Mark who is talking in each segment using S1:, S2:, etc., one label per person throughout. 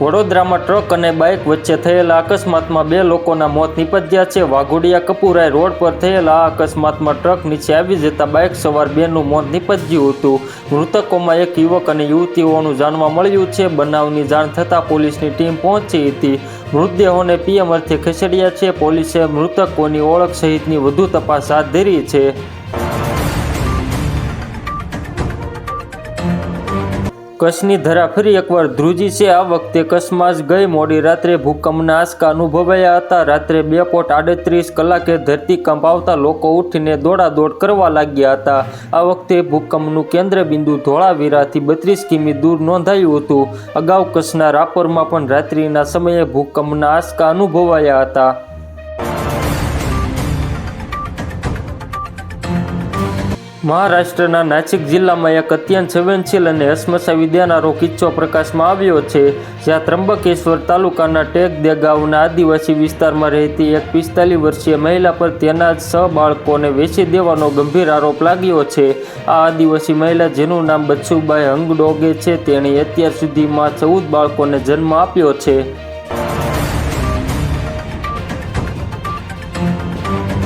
S1: વડોદરામાં ટ્રક અને બાઇક વચ્ચે થયેલા અકસ્માતમાં બે લોકોના મોત નિપજ્યા છે. વાઘોડિયા કપુરાય રોડ પર થયેલા આ અકસ્માતમાં ટ્રક નીચે આવી જતા બાઇક સવાર બેનું મોત નિપજ્યું હતું. મૃતકોમાં એક યુવક અને યુવતી હોવાનું જાણવા મળ્યું છે. બનાવની જાણ થતાં પોલીસની ટીમ પહોંચી હતી. મૃતદેહોને પીએમ અર્થે ખસેડ્યા છે. પોલીસે મૃતકોની ઓળખ સહિતની વધુ તપાસ હાથ ધરી છે. કચ્છની ધરા ફરી એકવાર ધ્રુજી છે. આ વખતે કચ્છમાં જ ગઈ મોડી રાત્રે ભૂકંપના આંચકા અનુભવાયા હતા. રાત્રે બે પોટ આડત્રીસ કલાકે ધરતીકંપ આવતા લોકો ઉઠીને દોડાદોડ કરવા લાગ્યા હતા. આ વખતે ભૂકંપનું કેન્દ્રબિંદુ ધોળાવીરાથી બત્રીસ કિમી દૂર નોંધાયું હતું. અગાઉ કચ્છના રાપરમાં પણ રાત્રિના સમયે ભૂકંપના આંચકા અનુભવાયા હતા. મહારાષ્ટ્રના નાસિક જિલ્લામાં એક અત્યંત સંવેદનશીલ અને હસમસાવી દેનારો કિસ્સો પ્રકાશમાં આવ્યો છે, જ્યાં ત્રંબકેશ્વર તાલુકાના ટેક દેગાવના આદિવાસી વિસ્તારમાં રહેતી એક પિસ્તાલીસ વર્ષીય મહિલા પર તેના જ છ બાળકોને વેચી દેવાનો ગંભીર આરોપ લાગ્યો છે. આ આદિવાસી મહિલા, જેનું નામ બચ્છુબાઈ હંગડોગે છે, તેણે અત્યાર સુધીમાં ચૌદ બાળકોને જન્મ આપ્યો છે.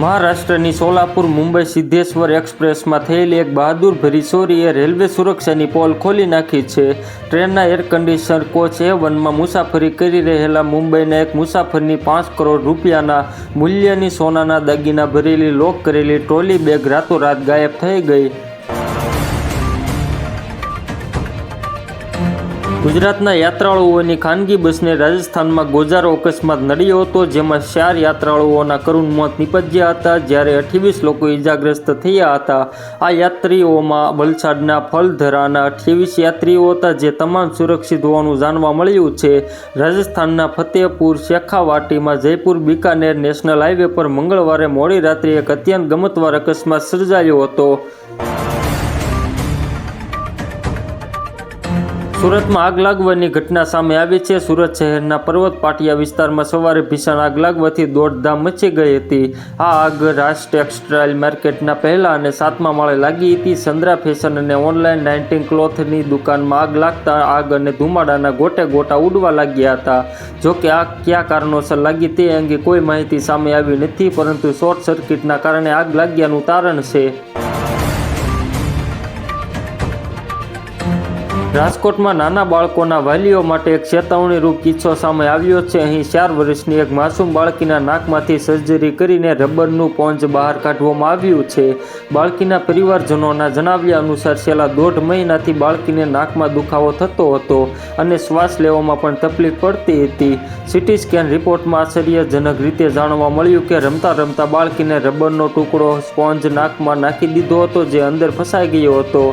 S1: મહારાષ્ટ્રની સોલાપુર મુંબઈ સિદ્ધેશ્વર એક્સપ્રેસમાં થયેલી એક બહાદુરભરી ચોરીએ રેલવે સુરક્ષાની પોલ ખોલી નાખી છે. ટ્રેનના એર કન્ડિશનર કોચ એ વનમાં મુસાફરી કરી રહેલા મુંબઈના એક મુસાફરની પાંચ કરોડ રૂપિયાના મૂલ્યની સોનાના દાગીના ભરેલી લોક કરેલી ટ્રોલી બેગ રાતોરાત ગાયબ થઈ ગઈ. ગુજરાતના યાત્રાળુઓની ખાનગી બસને રાજસ્થાનમાં ગોજારો અકસ્માત નડ્યો હતો, જેમાં ચાર યાત્રાળુઓના કરુણ મોત નિપજ્યા હતા. જ્યારે અઠ્યાવીસ લોકો ઇજાગ્રસ્ત થયા હતા, આ યાત્રીઓમાં વલસાડના ફલધરાના અઠ્યાવીસ યાત્રીઓ હતા, જે તમામ સુરક્ષિત હોવાનું જાણવા મળ્યું છે. રાજસ્થાનના ફતેહપુર, શેખાવાટીમાં જયપુર, બિકાનેર નેશનલ હાઈવે પર મંગળવારે મોડી રાત્રે એક અત્યંત ગમતવાર અકસ્માત સર્જાયો હતો. સુરતમાં આગ લાગવાની ઘટના સામે આવી છે. સુરત શહેરના પર્વત પાટિયા વિસ્તારમાં સવારે ભીષણ આગ લાગવાથી દોડધામ મચી ગઈ હતી. આ આગ રાજ ટેક્સટાઇલ માર્કેટના પહેલા અને સાતમા માળે લાગી હતી. સંદ્રા ફેશન અને ઓનલાઈન નાઇન્ટીન ક્લોથની દુકાનમાં આગ લાગતા આગ અને ધુમાડાના ગોટે ગોટા ઉડવા લાગ્યા હતા. જો કે આગ કયા કારણોસર લાગી તે અંગે કોઈ માહિતી સામે આવી નથી, પરંતુ શોર્ટ સર્કિટના કારણે આગ લાગ્યાનું તારણ છે. રાજકોટમાં નાના બાળકોના વાલીઓ માટે એક ચેતવણીરૂપ કિસ્સો સામે આવ્યો છે. અહીં ચાર વર્ષની એક માસૂમ બાળકીના નાકમાંથી સર્જરી કરીને રબરનું પોંચ બહાર કાઢવામાં આવ્યું છે. બાળકીના પરિવારજનોના જણાવ્યા અનુસાર છેલ્લા દોઢ મહિનાથી બાળકીને નાકમાં દુખાવો થતો હતો અને શ્વાસ લેવામાં પણ તકલીફ પડતી હતી. સીટી સ્કેન રિપોર્ટમાં આશ્ચર્યજનક રીતે જાણવા મળ્યું કે રમતા રમતા બાળકીને રબરનો ટુકડો સ્પોન્જ નાકમાં નાખી દીધો હતો, જે અંદર ફસાઈ ગયો હતો.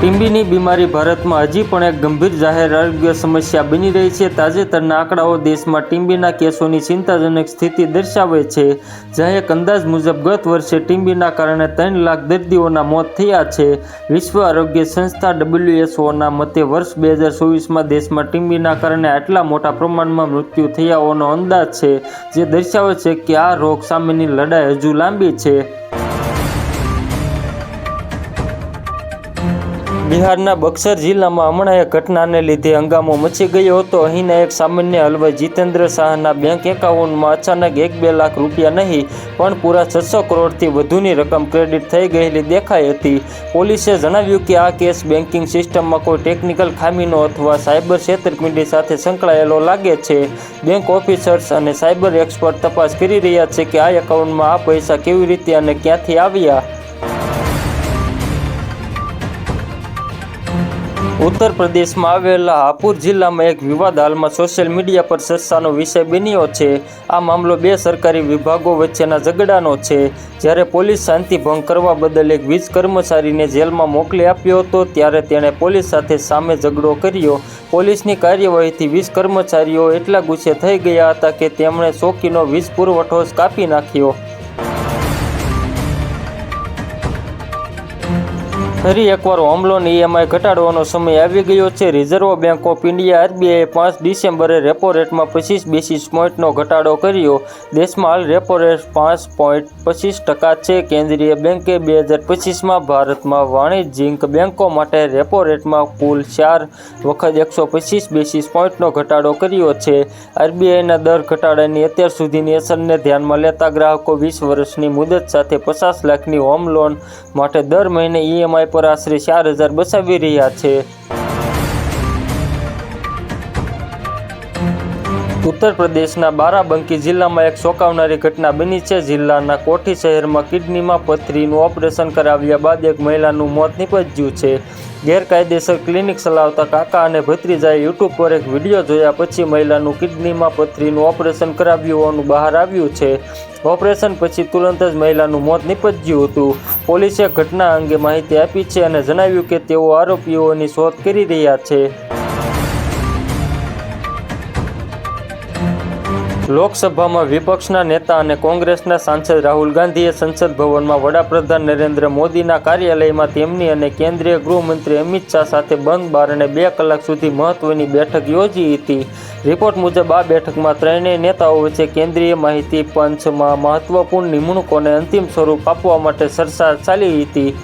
S1: ટીમ્બીની બીમારી ભારતમાં હજી પણ એક ગંભીર જાહેર આરોગ્ય સમસ્યા બની રહી છે. તાજેતરના આંકડાઓ દેશમાં ટીમ્બીના કેસોની ચિંતાજનક સ્થિતિ દર્શાવે છે, જ્યાં એક અંદાજ મુજબ ગત વર્ષે ટીમ્બીના કારણે ત્રણ લાખ દર્દીઓના મોત થયા છે. વિશ્વ આરોગ્ય સંસ્થા ડબ્લ્યુએસઓના મતે વર્ષ બે હજાર ચોવીસમાં દેશમાં ટીમ્બીના કારણે આટલા મોટા પ્રમાણમાં મૃત્યુ થયા હોવાનો અંદાજ છે, જે દર્શાવે છે કે આ રોગ સામેની લડાઈ હજુ લાંબી છે. બિહારના બક્સર જિલ્લામાં હમણાં એક ઘટનાને લીધે હંગામો મચી ગયો હતો. અહીંના એક સામાન્ય હલવાઈ જીતેન્દ્ર શાહના બેંક એકાઉન્ટમાં અચાનક એક બે લાખ રૂપિયા નહીં, પણ પૂરા છસો કરોડથી વધુની રકમ ક્રેડિટ થઈ ગયેલી દેખાઈ હતી. પોલીસે જણાવ્યું કે આ કેસ બેન્કિંગ સિસ્ટમમાં કોઈ ટેકનિકલ ખામીનો અથવા સાયબર છેતરપિંડી સાથે સંકળાયેલો લાગે છે. બેંક ઓફિસર્સ અને સાયબર એક્સપર્ટ તપાસ કરી રહ્યા છે કે આ એકાઉન્ટમાં આ પૈસા કેવી રીતે અને ક્યાંથી આવ્યા? ઉત્તર પ્રદેશમાં આવેલા હાપુર જિલ્લામાં એક વિવાદ હાલમાં સોશિયલ મીડિયા પર ચર્ચાનો વિષય બન્યો છે. આ મામલો બે સરકારી વિભાગો વચ્ચેના ઝઘડાનો છે. જ્યારે પોલીસ શાંતિ ભંગ કરવા બદલ એક વીજ કર્મચારીને જેલમાં મોકલી આપ્યો હતો, ત્યારે તેણે પોલીસ સાથે સામે ઝઘડો કર્યો. પોલીસની કાર્યવાહીથી વીજ કર્મચારીઓ એટલા ગુસ્સે થઈ ગયા હતા કે તેમણે ચોકીનો વીજ પુરવઠો કાપી નાખ્યો. ફરી એકવાર હોમ લોન ઈએમઆઈ ઘટાડવાનો સમય આવી ગયો છે. રિઝર્વ બેંક ઓફ ઇન્ડિયા આરબીઆઈએ પાંચ ડિસેમ્બરે રેપો રેટમાં પચીસ બેસીસ પોઈન્ટનો ઘટાડો કર્યો. દેશમાં હાલ રેપો રેટ પાંચ પોઈન્ટ પચીસ ટકા છે. કેન્દ્રીય બેંકે બે હજાર પચીસમાં ભારતમાં વાણિજ્યિક બેંકો માટે રેપો રેટમાં કુલ ચાર વખત એકસો પચીસ બેસીસ પોઈન્ટનો ઘટાડો કર્યો છે. આરબીઆઈના દર ઘટાડાની અત્યાર સુધીની અસરને ધ્યાનમાં લેતા ગ્રાહકો વીસ વર્ષની મુદત સાથે પચાસ લાખની હોમ લોન માટે દર મહિને ઈએમઆઈ પર આશરે ચાર હજાર બચાવી રહ્યા છે. ઉત્તર પ્રદેશના બારાબંકી જિલ્લામાં એક ચોંકાવનારી ઘટના બની છે. જિલ્લાના કોઠી શહેરમાં કિડનીમાં પથરીનું ઓપરેશન કરાવ્યા બાદ એક મહિલાનું મોત નીપજ્યું છે. ગેરકાયદેસર ક્લિનિક ચલાવતા કાકા અને ભત્રીજાએ યુટ્યુબ પર એક વીડિયો જોયા પછી મહિલાનું કિડનીમાં પથરીનું ઓપરેશન કરાવ્યું હોવાનું બહાર આવ્યું છે. ઓપરેશન પછી તુરંત જ મહિલાનું મોત નીપજ્યું હતું. પોલીસે ઘટના અંગે માહિતી આપી છે અને જણાવ્યું કે તેઓ આરોપીઓની શોધ કરી રહ્યા છે. લોકસભામાં વિપક્ષના નેતા અને કોંગ્રેસના સાંસદ રાહુલ ગાંધીએ સંસદ ભવનમાં વડાપ્રધાન નરેન્દ્ર મોદીના કાર્યાલયમાં તેમની અને કેન્દ્રીય ગૃહમંત્રી અમિત શાહ સાથે બંધ બારણે બે કલાક સુધી મહત્વની બેઠક યોજી હતી. રિપોર્ટ મુજબ આ બેઠકમાં ત્રણેય નેતાઓ વચ્ચે કેન્દ્રીય માહિતી પંચમાં મહત્વપૂર્ણ નિમણૂકોને અંતિમ સ્વરૂપ આપવા માટે ચર્ચા ચાલી હતી.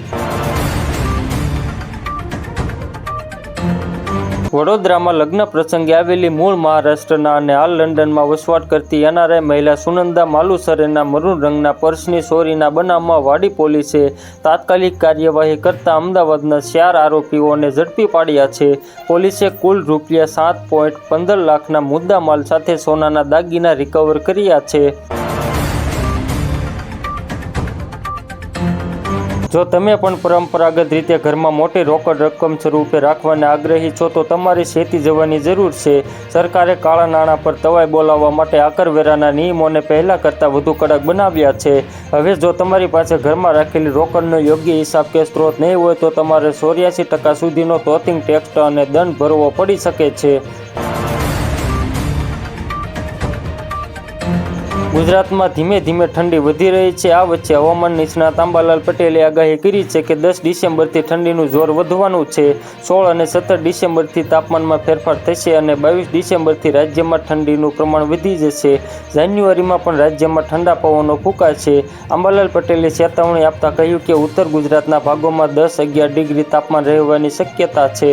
S1: વડોદરામાં લગ્ન પ્રસંગે આવેલી મૂળ મહારાષ્ટ્રના અને હાલ લંડનમાં વસવાટ કરતી એનઆરઆઈ મહિલા સુનંદા માલુસરેના મરૂન રંગના પર્સની ચોરીના બનાવમાં વાડી પોલીસે તાત્કાલિક કાર્યવાહી કરતા અમદાવાદના ચાર આરોપીઓને ઝડપી પાડ્યા છે. પોલીસે કુલ રૂપિયા સાત પોઈન્ટ પંદર લાખના મુદ્દામાલ સાથે સોનાના દાગીના રિકવર કર્યા છે. જો તમે પણ પરંપરાગત રીતે ઘરમાં મોટી રોકડ રકમ સ્વરૂપે રાખવાને આગ્રહી છો, તો તમારે શેતી જવાની જરૂર છે. સરકારે કાળા નાણાં પર તવાઈ બોલાવવા માટે આકરવેરાના નિયમોને પહેલાં કરતાં વધુ કડક બનાવ્યા છે. હવે જો તમારી પાસે ઘરમાં રાખેલી રોકડનો યોગ્ય હિસાબ કે સ્ત્રોત નહીં હોય, તો તમારે ચોર્યાસી ટકા સુધીનો તોતિંગ ટેક્સ અને દંડ ભરવો પડી શકે છે. ગુજરાતમાં ધીમે ધીમે ઠંડી વધી રહી છે. આ વચ્ચે હવામાન નિષ્ણાત અંબાલાલ પટેલે આગાહી કરી છે કે દસ ડિસેમ્બરથી ઠંડીનું જોર વધવાનું છે. સોળ અને સત્તર ડિસેમ્બરથી તાપમાનમાં ફેરફાર થશે અને બાવીસ ડિસેમ્બરથી રાજ્યમાં ઠંડીનું પ્રમાણ વધી જશે. જાન્યુઆરીમાં પણ રાજ્યમાં ઠંડા પવનો ફૂંકાશે. અંબાલાલ પટેલે ચેતવણી આપતા કહ્યું કે ઉત્તર ગુજરાતના ભાગોમાં દસ અગિયાર ડિગ્રી તાપમાન રહેવાની શક્યતા છે.